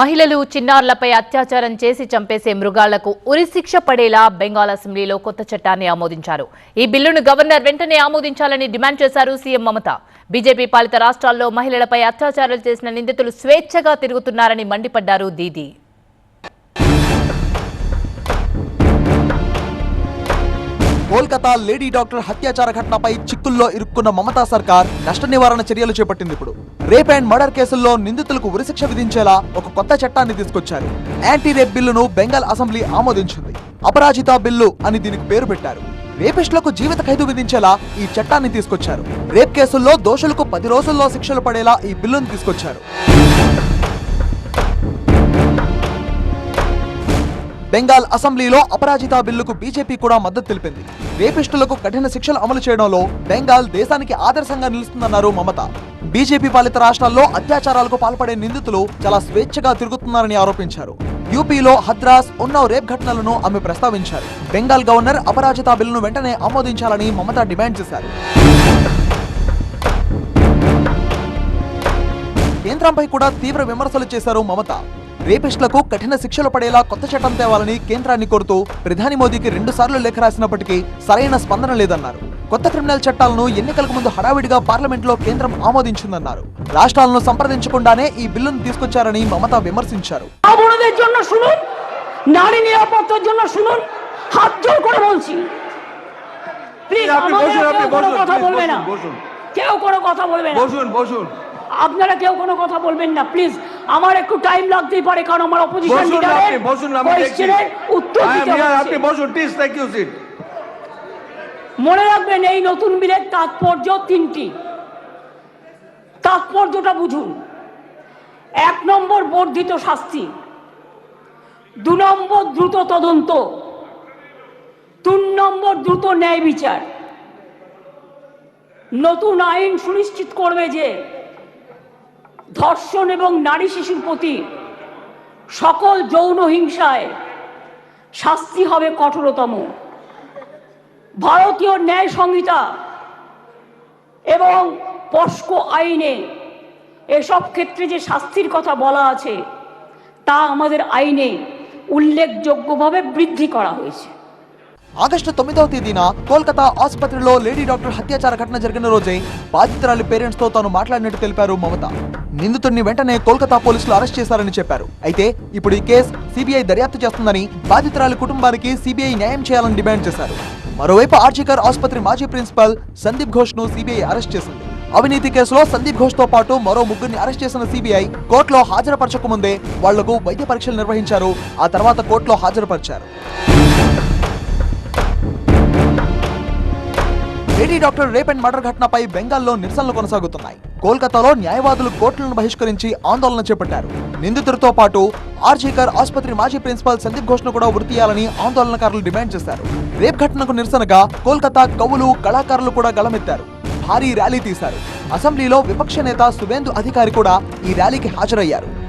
మహిళలు చిన్నారులపై అత్యాచారం చేసి చంపేసే మృగాళ్ళకు ఉరిశిక్ష పడేలా బెంగాల్ అసెంబ్లీలో కొత్త చట్టాన్ని ఆమోదించారు. ఈ బిల్లును గవర్నర్ వెంటనే ఆమోదించాలని డిమాండ్ చేశారు సీఎం మమత. బీజేపీ పాలిత రాష్ట్రాల్లో మహిళలపై అత్యాచారాలు చేసిన నిందితులు స్వేచ్ఛగా తిరుగుతున్నారని మండిపడ్డారు దీదీ. కోల్కతా లేడీ డాక్టర్ హత్యాచార ఘటనపై చిక్కుల్లో ఇరుక్కున్న మమతా సర్కార్ నష్ట నివారణ చర్యలు చేపట్టింది ఇప్పుడు. రేప్ అండ్ మర్డర్ కేసుల్లో నిందితులకు ఉరిశిక్ష విధించేలా ఒక కొత్త చట్టాన్ని తీసుకొచ్చారు. యాంటీ రేప్ బిల్లును బెంగాల్ అసెంబ్లీ ఆమోదించింది. అపరాజిత బిల్లు అని దీనికి పేరు పెట్టారు. రేపిస్టులకు జీవిత ఖైదు విధించేలా ఈ చట్టాన్ని తీసుకొచ్చారు. రేప్ కేసుల్లో దోషులకు పది రోజుల్లో శిక్షలు పడేలా ఈ బిల్లును తీసుకొచ్చారు. బెంగాల్ అసెంబ్లీలో అపరాజిత బిల్లుకు బీజేపీ కూడా మద్దతు తెలిపింది. రేపిస్టులకు కఠిన శిక్షలు అమలు చేయడంలో బెంగాల్ దేశానికి ఆదర్శంగా నిలుస్తుందన్నారు మమత. బీజేపీ పాలిత రాష్ట్రాల్లో అత్యాచారాలకు పాల్పడే నిందితులు చాలా స్వేచ్ఛగా తిరుగుతున్నారని ఆరోపించారు. యూపీలో హద్రాస్ ఉన్నవ్ రేప్ ఘటనలను ఆమె ప్రస్తావించారు. బెంగాల్ గవర్నర్ అపరాజిత బిల్లును వెంటనే ఆమోదించాలని మమత డిమాండ్ చేశారు. కేంద్రంపై కూడా తీవ్ర విమర్శలు చేశారు మమత. రేపిస్టులకు కఠిన శిక్షలు పడేలా కొత్త చట్టం తేవాలని కేంద్రాన్ని కోరుతూ ప్రధాని మోదీకి రెండు సార్లు లేఖ రాసినప్పటికీ సరైన స్పందన లేదన్నారు. కొత్త క్రిమినల్ చట్టాలను ఎన్నికలకు ముందు హడావిడిగా పార్లమెంట్లో కేంద్రం ఆమోదించిందన్నారు. రాష్ట్రాలను సంప్రదించకుండానే ఈ బిల్లును తీసుకొచ్చారని మమత విమర్శించారు. আপনারা কেউ কোনো কথা বলবেন না প্লিজ আমার একটু টাইম লাগতেই পারে কারণ আমার অপোজিশন লিডারের কোয়েশ্চেনের উত্তর হ্যাঁ, দিতে মিয়া, আপনি বসুন প্লিজ থ্যাংক ইউ সিট মনে রাখবেন এই নতুন বিলের তাৎপর্য তিনটি। তাৎপর্যটা বুঝুন। এক নম্বর বর্ধিত শাস্তি দু নম্বর দ্রুত তদন্ত তিন নম্বর দ্রুত ন্যায় বিচার। নতুন আইন সুনিশ্চিত করবে যে ধর্ষণ এবং নারী শিশুর প্রতি সকল যৌন হিংসায় শাস্তি হবে কঠোরতম। ভারতীয় ন্যায় সংহিতা এবং পস্কো আইনে এসব ক্ষেত্রে যে শাস্তির কথা বলা আছে, তা আমাদের আইনে উল্লেখযোগ্যভাবে বৃদ্ধি করা হয়েছে। ఆగస్టు తొమ్మిదవ తేదీన కోల్కతా ఆసుపత్రిలో లేడీ డాక్టర్ హత్యాచార ఘటన జరిగిన రోజే బాధితురాలి పేరెంట్స్తో తాను మాట్లాడినట్టు తెలిపారు మమత. నిందితుడిని వెంటనే కోల్కతా పోలీసులు అరెస్ట్ చేశారని చెప్పారు. అయితే ఇప్పుడు ఈ కేసు సిబిఐ దర్యాప్తు చేస్తుందని బాధితురాలి కుటుంబానికి సిబిఐ న్యాయం చేయాలని డిమాండ్ చేశారు. మరోవైపు ఆర్జికర్ ఆసుపత్రి మాజీ ప్రిన్సిపల్ సందీప్ ఘోష్ను సిబిఐ అరెస్ట్ చేసింది. అవినీతి కేసులో సందీప్ ఘోష్తో పాటు మరో ముగ్గురిని అరెస్ట్ చేసిన సిబిఐ కోర్టులో హాజరుపరచక ముందే వాళ్ళకు వైద్య పరీక్షలు నిర్వహించారు. ఆ తర్వాత కోర్టులో హాజరుపరిచారు. Lady doctor rape and murder ఘటనపై బెంగాల్లో నిరసనలు కొనసాగుతున్నాయి. కోల్కతాలో న్యాయవాదులు కోర్టులను బహిష్కరించి ఆందోళన చేపట్టారు. నిందితుడితో పాటు ఆర్జీకర్ ఆసుపత్రి మాజీ ప్రిన్సిపల్ సందీప్ ఘోష్ను కూడా ఉరి ఆందోళనకారులు డిమాండ్ చేశారు. రేప్ ఘటనకు నిరసనగా కోల్కతా కవులు కళాకారులు కూడా గళమెత్తారు. భారీ ర్యాలీ తీశారు. అసెంబ్లీలో విపక్ష నేత సువేందు అధికారి కూడా ఈ ర్యాలీకి హాజరయ్యారు.